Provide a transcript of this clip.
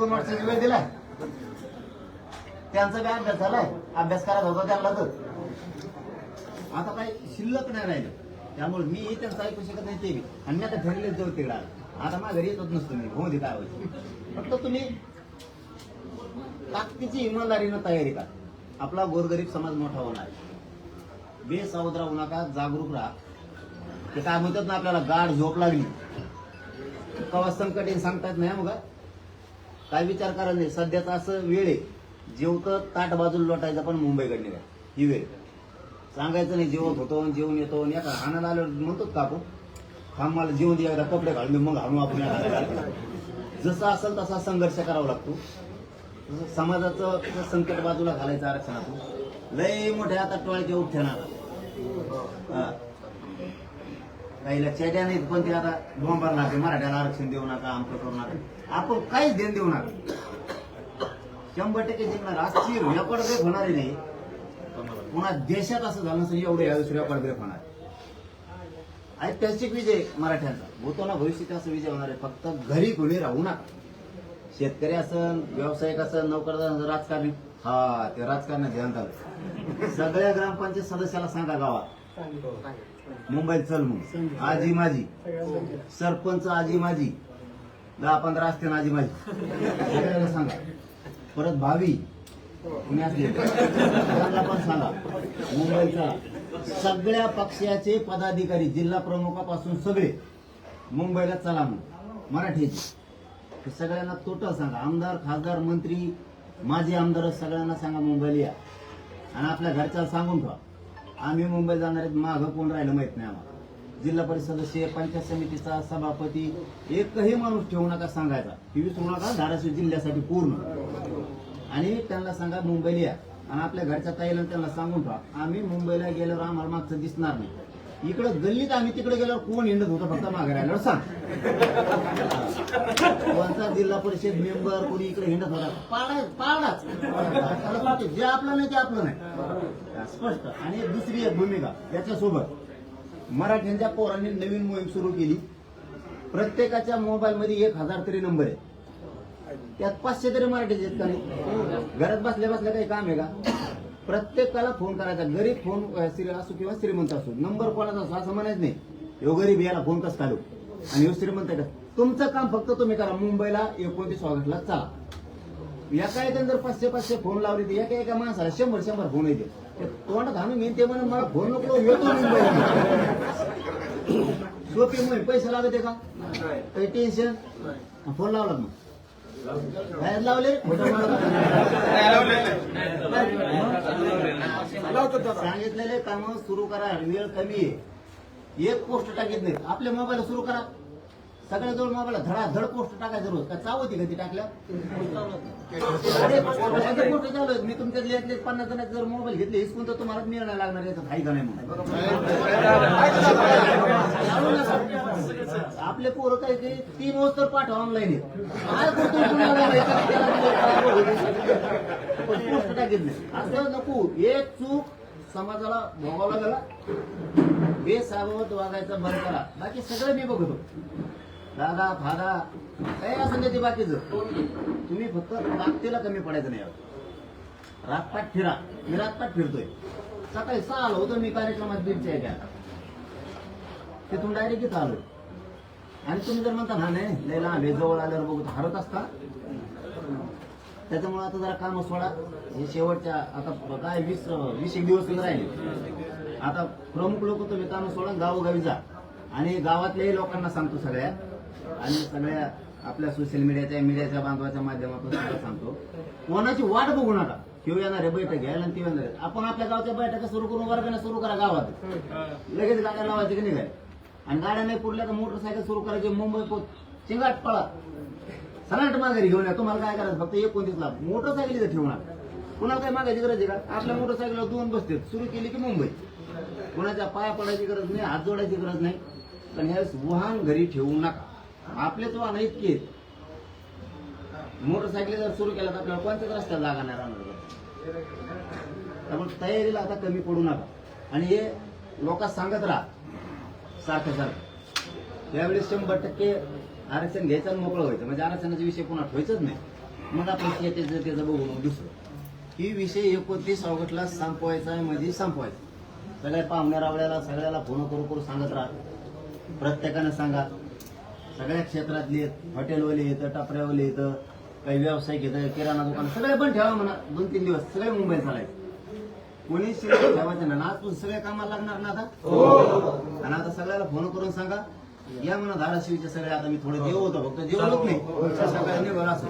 दोन वर्षाची वेळ दिलाय. त्यांचा काय अभ्यास झालाय? अभ्यास करायचा होता त्यांना तर. आता काही शिल्लक नाही राहिलं. त्यामुळे मी त्यांचं ऐकू शकत नाही ते अन्य आणि मी आता ठरलेच जाऊ तिकडे आता माझ्या घरी येतच नसतो मी. हो देता होईल फक्त तुम्ही ताकदीची इमानदारीनं तयारी करा. आपला गोरगरीब समाज मोठा होणार बेसावध राहू नका जागरूक राहा. ते काय म्हणतात ना आपल्याला गाढ झोप लागली. कवा संकट सांगतात सांगता येत नाही मग. काय विचार करा नाही सध्याचा असं वेळ आहे. जेवतं ताट बाजूला लोटायचं पण मुंबईकडे निघा ही वेळ. सांगायचं नाही जेवत होतो आणि जेवण येतो आणि एका आनंद आलो म्हणतो का आपण? थांब मला जेवण दे एकदा कपडे घालून मग हाणू आपण जसं असेल तसा संघर्ष करावा लागतो. जसं समाजाचं संकट बाजूला घालायचं आरक्षणातून. लय मोठ्या आता टोळ्याच्या उठ्याना काहीला चेट्या नाहीत पण ते आता बोंबार लागते मराठ्याला आरक्षण देऊ नका आमचं करू नका. आपण काहीच देण देऊ नका. शंभर टक्के जिंकणार. आजची रेकॉर्ड ब्रेक होणार नाही. पुन्हा देशात असं झालं नसेल एवढे यावेळेस रेकॉर्ड ब्रेक होणार. ऐतिहासिक विजय मराठ्यांचा. होतो ना भविष्यात असं विजय होणार आहे. फक्त घरी कोणी राहू नका. शेतकरी असन व्यावसायिक असन नोकरदार राजकारणी. हा ते राजकारणात ध्यान झालं सगळ्या ग्रामपंचायत सदस्याला सांगा गावात. मुंबईत चल मग. आजी माझी. सरपंच आजी माझी. दहा पंधरा असते ना आजी माझी. सांगा. परत भावी. पुण्यातले त्यांना पण सांगा. मुंबईचा सगळ्या पक्षाचे पदाधिकारी जिल्हा प्रमुखापासून सगळे मुंबईला चला मग. मराठीचे. सगळ्यांना टोटल सांगा. आमदार खासदार मंत्री माजी आमदार सगळ्यांना सांगा मुंबईला या. आणि आपल्या घरच्याला सांगून ठेवा. आम्ही मुंबई जाणार आहेत मागं कोण राहिलं माहीत नाही आम्हाला. जिल्हा परिषद सदस्य पंचायत समितीचा सभापती एकही माणूस ठेवू नका सांगायचा. ही विसरू नका धाराशिव जिल्ह्यासाठी पूर्ण? आणि त्यांना सांगा मुंबईला या. आणि आपल्या घरच्या ताईला त्यांना सांगून ठेवा. आम्ही मुंबईला गेल्यावर आम्हाला मागचं दिसणार नाही. इकडं गल्लीत आम्ही तिकडे गेल्यावर कोण हिंडत होतं? फक्त मागे राहिल्यावर सांग. कोणता जिल्हा परिषद मेंबर कोणी इकडे हिंडत होता? पाळा पाळाच त्याला पाहतो. जे आपलं नाही ते आपलं नाही. स्पष्ट. आणि एक दुसरी एक भूमिका याच्यासोबत. मराठ्यांच्या पोरांनी नवीन मोहीम सुरू केली. प्रत्येकाच्या मोबाईल मध्ये एक हजार तरी नंबर आहे त्यात पाचशे तरी मराठीचे आहेत का नाही? घरात बसल्या बसल्या काही काम आहे का? प्रत्येकाला फोन करायचा. गरीब फोन असो किंवा श्रीमंत असो. नंबर कोणाचा असो असं म्हणायचं नाही. ह्यो गरीब याला फोन कसं काढू आणि ह्यो श्रीमंत आहे का? तुमचं काम फक्त तुम्ही करा. मुंबईला एकोणतीस ऑगस्टला चला. एका एका जर पाचशे पाचशे फोन लावले ते एका एका माणसाला शंभर शंभर फोन येते तोंड घालून मी ते म्हणून मला फोन नको येतो मुंबईला. सोपी मोहीम. पैसे लागते का? काही टेन्शन फोन लावला मग. बाहेर लावले? सांगितलेले काम सुरू करा. वेळ कमी आहे. एक पोस्ट टाकीत नाही आपल्या मोबाईल सुरू करा. सगळ्या जवळ मोबाईल धडा धड पोस्ट टाकायचं रोज. का चावती का ती टाकल्या पोस्ट चालू आहेत. मी तुमच्या यातले पन्नास जणांचे जर मोबाईल घेतले हिसकून तर तुम्हाला मिळणं लागणार याचा हाय का नाही म्हणून. आपले पोरं काय ते तीन तर पाठवा ऑनलाईन पोस्ट टाकीत नाही. असं नको. एक चूक समाजाला भोगावला गेला बेसावत वागायचं बरं करा. बाकी सगळं मी बघतो. दादा फादा. काही असं नाही ते बाकीचं? तुम्ही फक्त ताकदीला कमी पडायचं नाही यावर. रातपाट फिरा. मी रातपाट फिरतोय. सकाळी सहा आलो होतो मी कार्यक्रमात बीडच्या घ्या तिथून डायरेक्ट इथं आलो आणि तुम्ही जर म्हणता ना नाही लय लांब जवळ आल्यावर बघू तर हरत असता. त्याच्यामुळे आता जरा काम सोडा. हे शेवटच्या आता काय वीस वीस एक दिवस राहिले. आता प्रमुख लोक तुम्ही काम सोडा गावोगावी जा. आणि गावातल्याही लोकांना सांगतो सगळ्या आणि सगळ्या आपल्या सोशल मीडियाच्या मीडियाच्या बांधवाच्या माध्यमातून सुद्धा सांगतो. कोणाची वाट बघू नका किंवा येणार आहे बैठक घ्यायला आणि ती येणार आहे. आपण आपल्या गावच्या बैठका सुरू करून वर्गाने सुरू करा गावात. लगेच गाड्या लावायचे की निघाय. आणि गाड्या नाही पुरल्या तर मोटरसायकल सुरू करायची मुंबई पोच चिंगाट पळा. सनाट माघारी घेऊन या. तुम्हाला काय करायचं? फक्त एकोणतीस लाख. मोटरसायकल इथं ठेवणार. कुणाला काय मागायची गरज आहे का? आपल्या मोटरसायकलला दोन बसते. सुरू केली की मुंबई. कुणाच्या पाया पडायची गरज नाही हात जोडायची गरज नाही. पण ह्या वाहन घरी ठेवू नका. आपलेच वाहन इतके मोटरसायकल जर सुरू केला तर आपल्याला कोणत्याच रस्त्यात जागा नाही राहणार त्यामुळे तयारीला आता कमी पडू नका. आणि हे लोक सांगत राहा. सारखं सारखं. त्यावेळेस शंभर टक्के आरक्षण घ्यायचं आणि मोकळं व्हायचं. म्हणजे आरक्षणाचा विषय पुन्हा ठेवायचंच नाही. मग आपण त्याचं त्याचं बघून दुसरं. ही विषय एकोणतीस ऑगस्टला संपवायचा आहे म्हणजे संपवायचा. सगळ्या पाहुण्या रावळ्याला सगळ्याला फोन करू करू सांगत राहा. प्रत्येकानं सांगा. सगळ्या क्षेत्रातले आहेत. हॉटेलवाले येतं टपऱ्यावाले येतं काही व्यावसायिक येतं किराणा दुकान सगळे पण ठेवा म्हणा. दोन तीन दिवस सगळे मुंबईत चालायचे. कोणी शिल्लक ठेवायचं ना आजपासून सगळे कामाला लागणार ना आता? आणि आता सगळ्याला फोन करून सांगा या म्हणा धाराशिवचे सगळे आता मी थोडे देव होतो फक्त जेवलोच नाही. सगळ्यांनी बरं असं.